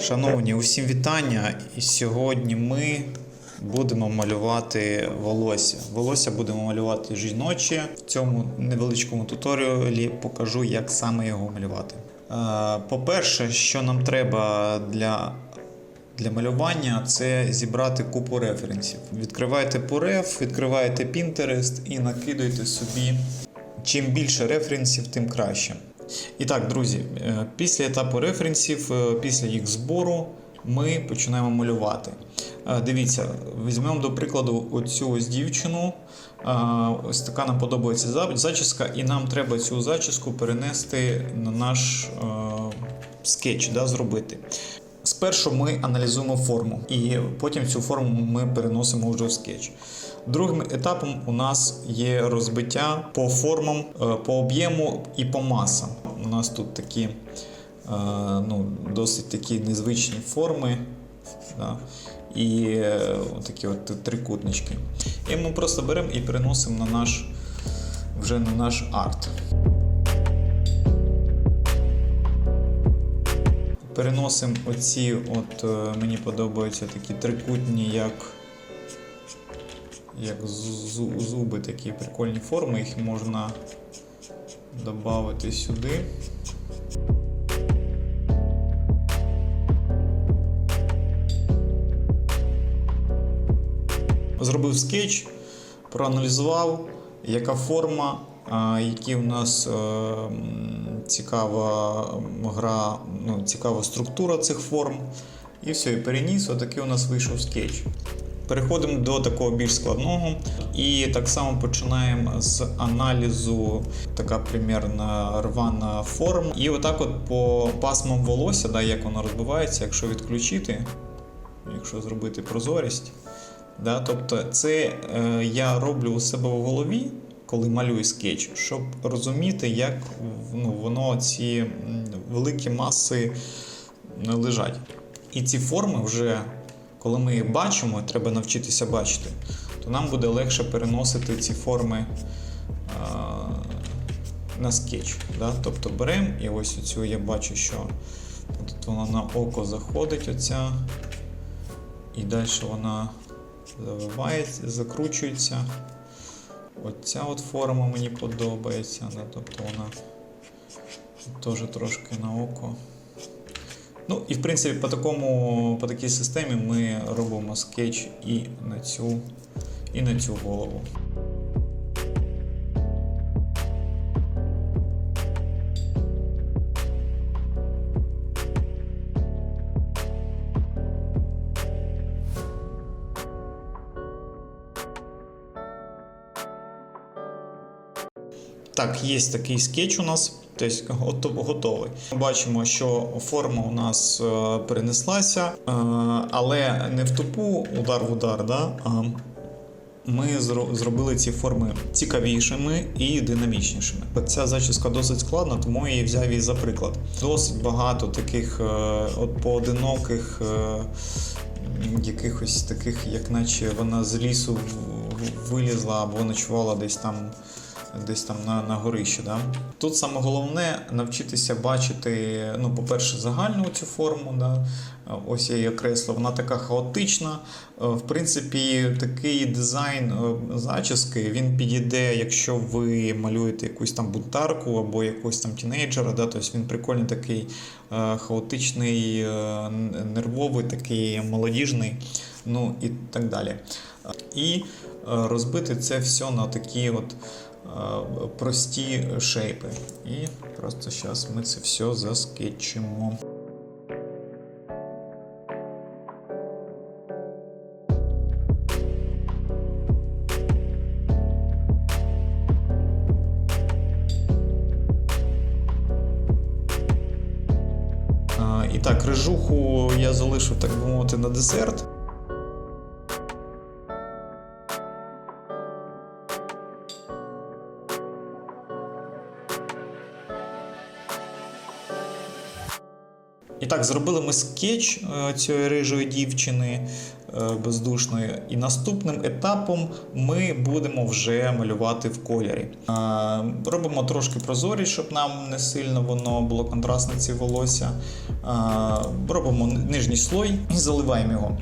Шановні, усім вітання. І сьогодні ми будемо малювати волосся. Волосся будемо малювати жіноче. В цьому невеличкому туторіалі покажу, як саме його малювати. Е, По-перше, що нам треба для для малювання це зібрати купу референсів. Відкривайте Puref, відкриваєте Pinterest і накидуйте собі. Чим більше референсів, тим краще. І так, друзі, е, після етапу референсів, е, після їх збору, ми починаємо малювати. Е, Дивіться, візьмемо до прикладу оцю ось дівчину. Ось така нам подобається зачіска, і нам треба цю зачіску перенести на наш скетч, да, зробити. Спершу ми аналізуємо форму, і потім цю форму ми переносимо вже в скетч. Другим етапом у нас є розбиття по формам, е, по об'єму і по масам. У нас тут такі е, ну, досить такі незвичні форми. Да? І е, такі от трикутнички. І ми просто беремо і переносимо на наш вже на наш арт. Переносимо оці, от е, мені подобаються такі трикутні, як, як зуби, такі прикольні форми, їх можна додати сюди. Зробив скетч, проаналізував, яка форма, які в нас е, цікава гра, ну, цікава структура цих форм. І все, і переніс, отакий у нас вийшов скетч. Переходимо до такого більш складного. І так само починаємо з аналізу, така примірна рвана форм. І отак от по пасмам волосся, да, як воно розбивається, якщо відключити, якщо зробити прозорість. Да, тобто це е, я роблю у себе в голові, коли малюю скетч, щоб розуміти, як ну, воно ці великі маси е, лежать. І ці форми вже, коли ми їх бачимо, треба навчитися бачити, то нам буде легше переносити ці форми е, на скетч. Да? Тобто беремо і ось оцю я бачу, що тут вона на око заходить, оця, і далі вона завивається, закручується. Оця от форма мені подобається, да, тобто вона теж трошки на око. Ну і в принципі по такому, по такій системі ми робимо скетч і на цю, і на цю голову. Так, є такий скетч у нас, тобто готовий. Ми бачимо, що форма у нас е, перенеслася, е, але не в тупу удар в удар, да, а ми зро- зробили ці форми цікавішими і динамічнішими. Ця зачіска досить складна, тому я її взяв її за приклад. Досить багато таких е, от поодиноких. Якихось таких, як наче вона з лісу вилізла або ночувала десь там десь там на, на горищі. Да? Тут саме головне навчитися бачити, ну, по-перше, загальну цю форму. Да? Ось я її окреслив, вона така хаотична. Е, В принципі, такий дизайн е, зачіски він підійде, якщо ви малюєте якусь там бунтарку або якогось там тінейджера. Да? Тобто він прикольний такий е, хаотичний, нервовий, такий молодіжний, ну і так далі. І розбити це все на такі от прості шейпи. І просто зараз ми це все заскетчимо. Е, І так, рижуху я залишив, так би мовити, на десерт. І так, зробили ми скетч е, цієї рижої дівчини. е, бездушною. І наступним етапом ми будемо вже малювати в кольорі. Е, Робимо трошки прозорість, щоб нам не сильно воно було контрастне ці волосся. Робимо нижній слой і заливаємо його.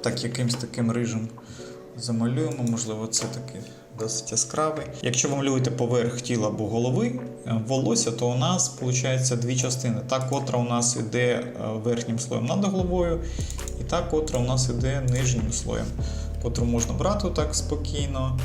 Так, якимсь таким рижем замалюємо, можливо, це такий досить яскравий. Якщо ви малюєте поверх тіла або голови е, волосся, то у нас виходить дві частини. Та, котра у нас йде е, верхнім слоєм над головою, і та, котра у нас йде нижнім слоєм, котру можна брати так спокійно.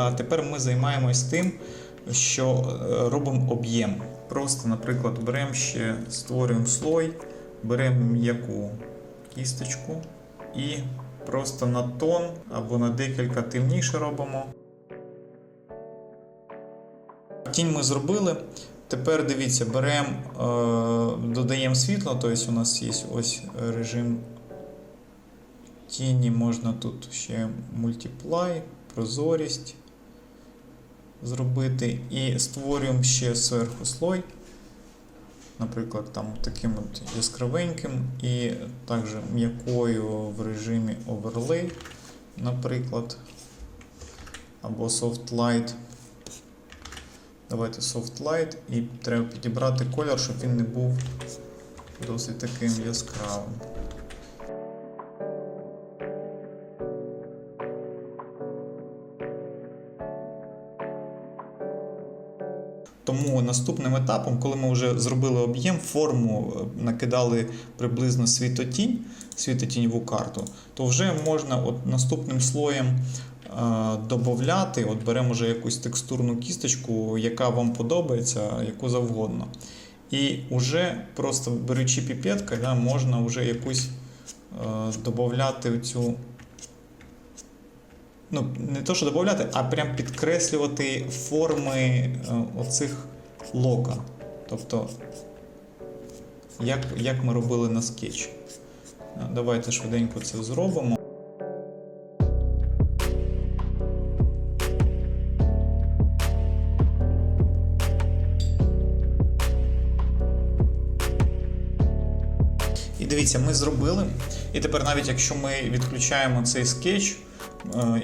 А тепер ми займаємось тим, що е, робимо об'єм. Просто, наприклад, беремо ще, створюємо слой, беремо м'яку кісточку і просто на тон або на декілька темніше робимо. Тінь ми зробили. Тепер дивіться, беремо, е, додаємо світло, тобто у нас є ось режим тіні, можна тут ще мультиплай, прозорість зробити. І створюємо ще зверху слой, наприклад, там таким от яскравеньким, і також м'якою в режимі Overlay, наприклад, або Soft Light. Давайте Soft Light і треба підібрати колір, щоб він не був досить таким яскравим. Тому наступним етапом, коли ми вже зробили об'єм, форму е, накидали приблизно світотінь, світотіньову карту, то вже можна от наступним слоєм е, додати, от беремо вже якусь текстурну кісточку, яка вам подобається, яку завгодно. І вже просто беручи піпетка, да, можна вже якусь е, додати цю. Ну, не то, що додати, а прям підкреслювати форми е, оцих лока. Тобто, як, як ми робили на скетчі. Е, Давайте швиденько це зробимо. І дивіться, ми зробили. І тепер, навіть якщо ми відключаємо цей скетч,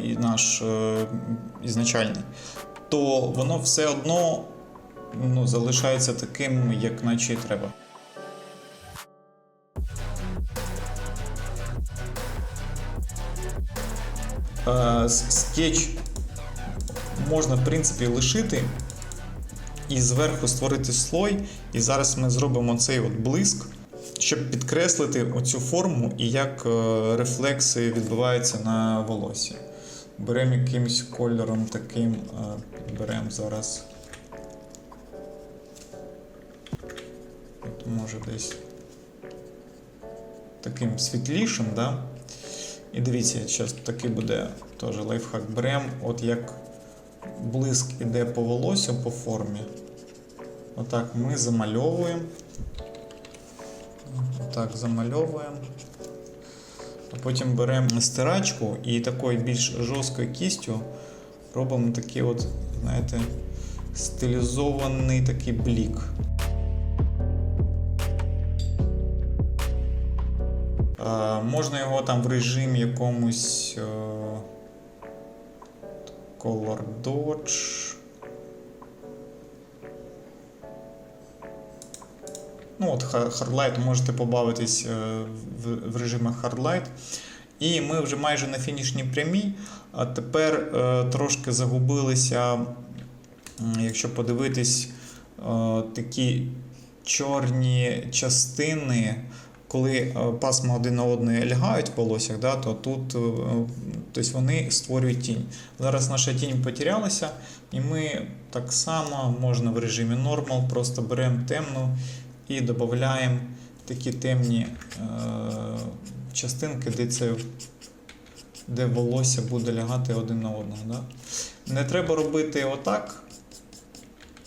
і наш е, ізначальний, то воно все одно ну, залишається таким, як наче і треба. Е, Скетч можна, в принципі, лишити і зверху створити слой. І зараз ми зробимо цей от блиск, щоб підкреслити оцю форму і як е, рефлекси відбуваються на волосі. Беремо якимось кольором таким, е, беремо зараз. От може десь таким світлішим, да? І дивіться, зараз такий буде теж лайфхак. Беремо, от як блиск іде по волосю по формі. Отак ми замальовуємо. Так, замальовуємо. Потім беремо стирачку і такою більш жорсткою кістю робимо такий от, знаєте, стилізований такий блік. Е, можна його там в режимі якомусь е, Color Dodge. Ну, от Ха- Hardlight можете побавитись е, в, режимах Hardlight. І ми вже майже на фінішній прямій. А тепер е, трошки загубилися, якщо подивитись, е, такі чорні частини, коли пасма один на одне лягають в волоссях, да, то тут тобто вони створюють тінь. Зараз наша тінь потерялася, і ми так само можна в режимі Normal, просто беремо темну і додаємо такі темні е, частинки, де це де волосся буде лягати один на одного. Да? Не треба робити отак.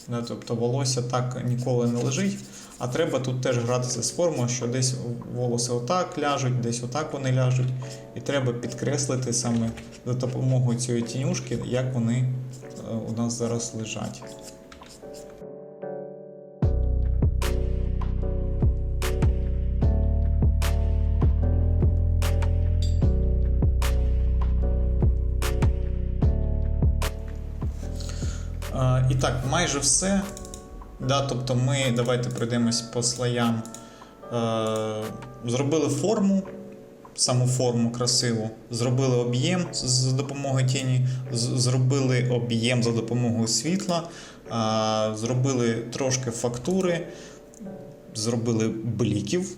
Да, тобто волосся так ніколи не лежить, а треба тут теж гратися з формою, що десь волоси отак ляжуть, десь отак вони ляжуть. І треба підкреслити саме за допомогою цієї тінюшки, як вони е, у нас зараз лежать. Так, майже все. Да, тобто ми давайте пройдемось по слоям. Е, Зробили форму, саму форму красиву, зробили об'єм за допомогою тіні, зробили об'єм за допомогою світла, е, зробили трошки фактури, зробили бліків.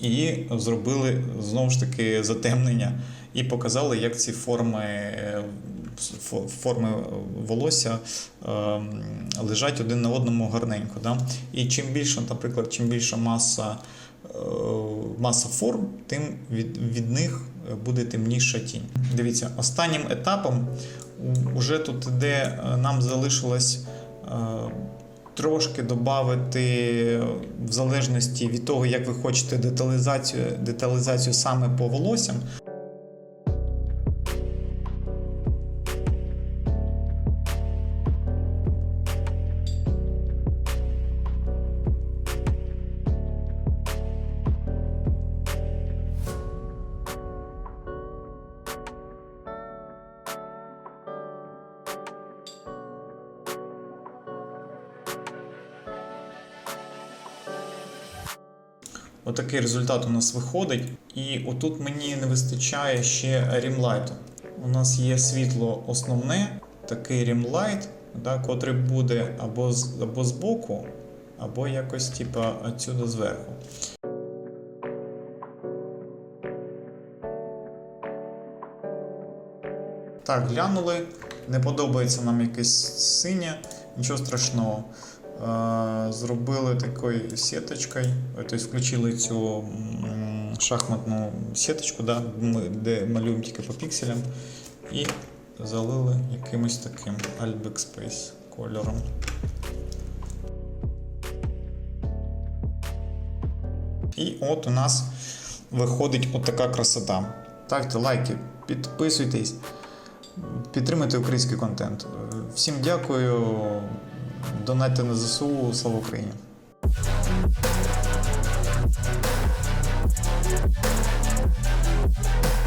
І зробили знову ж таки затемнення. І показали, як ці форми, е, форми волосся е, лежать один на одному гарненько. Да? І чим більше, наприклад, чим більша маса, е, маса форм, тим від, від них буде темніша тінь. Дивіться, останнім етапом вже тут, де нам залишилось. е, Трошки додати в залежності від того, як ви хочете деталізацію, деталізацію саме по волоссям. Отакий результат у нас виходить. І отут мені не вистачає ще рімлайту. У нас є світло основне, такий рімлайт, да, котрий буде або з, або з або якось типа отсюди зверху. Так, глянули. Не подобається нам якесь синє, нічого страшного. Е, Зробили такою сіточкою, тобто включили цю шахматну сіточку, да, де малюємо тільки по пікселям, і залили якимось таким Albeck Space кольором. І от у нас виходить отака красота. Ставте лайки, підписуйтесь, підтримуйте український контент. Всім дякую. Донайте на ЗСУ. Слава Україні!